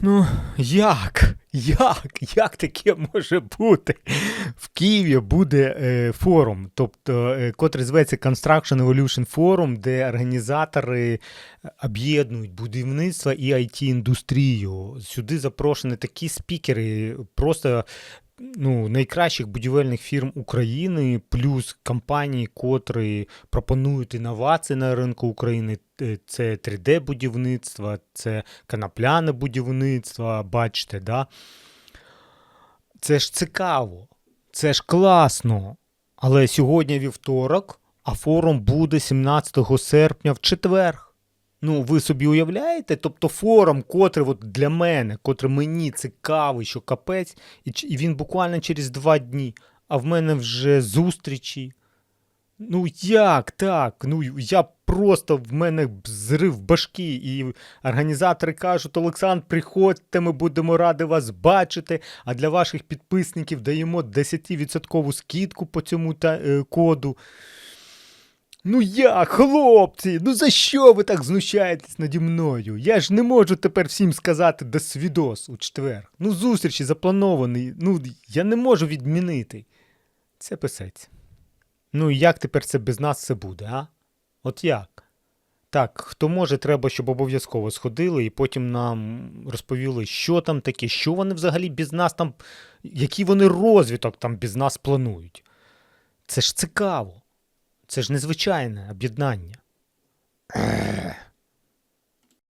Ну, як? Як? Як таке може бути? В Києві буде е, форум, тобто, е, котрий зветься Construction Evolution Forum, де організатори об'єднують будівництво і IT-індустрію. Сюди запрошені такі спікери, просто ну, найкращих будівельних фірм України, плюс компанії, котрі пропонують інновації на ринку України. Е, Це 3D-будівництво, це конопляне будівництво, бачите, да? Це ж цікаво, це ж класно. Але сьогодні вівторок, а форум буде 17 серпня в четвер. Ну, ви собі уявляєте? Тобто форум, котрий от для мене, котрий мені цікавий, що капець, і, він буквально через два дні, а в мене вже зустрічі. Ну як так? Ну я просто в мене зрив башки, і організатори кажуть: Олександр, приходьте, ми будемо раді вас бачити. А для ваших підписників даємо 10% скидку по цьому та, е, коду. Ну як, хлопці, ну за що ви так знущаєтесь наді мною? Я ж не можу тепер всім сказати до свідос у четвер. Ну, зустрічі заплановані, ну я не можу відмінити. Це писець. Ну і як тепер це без нас все буде, а? От як? Так, хто може, треба, щоб обов'язково сходили і потім нам розповіли, що там таке, що вони взагалі без нас там, який вони розвиток там без нас планують. Це ж цікаво. Це ж незвичайне об'єднання.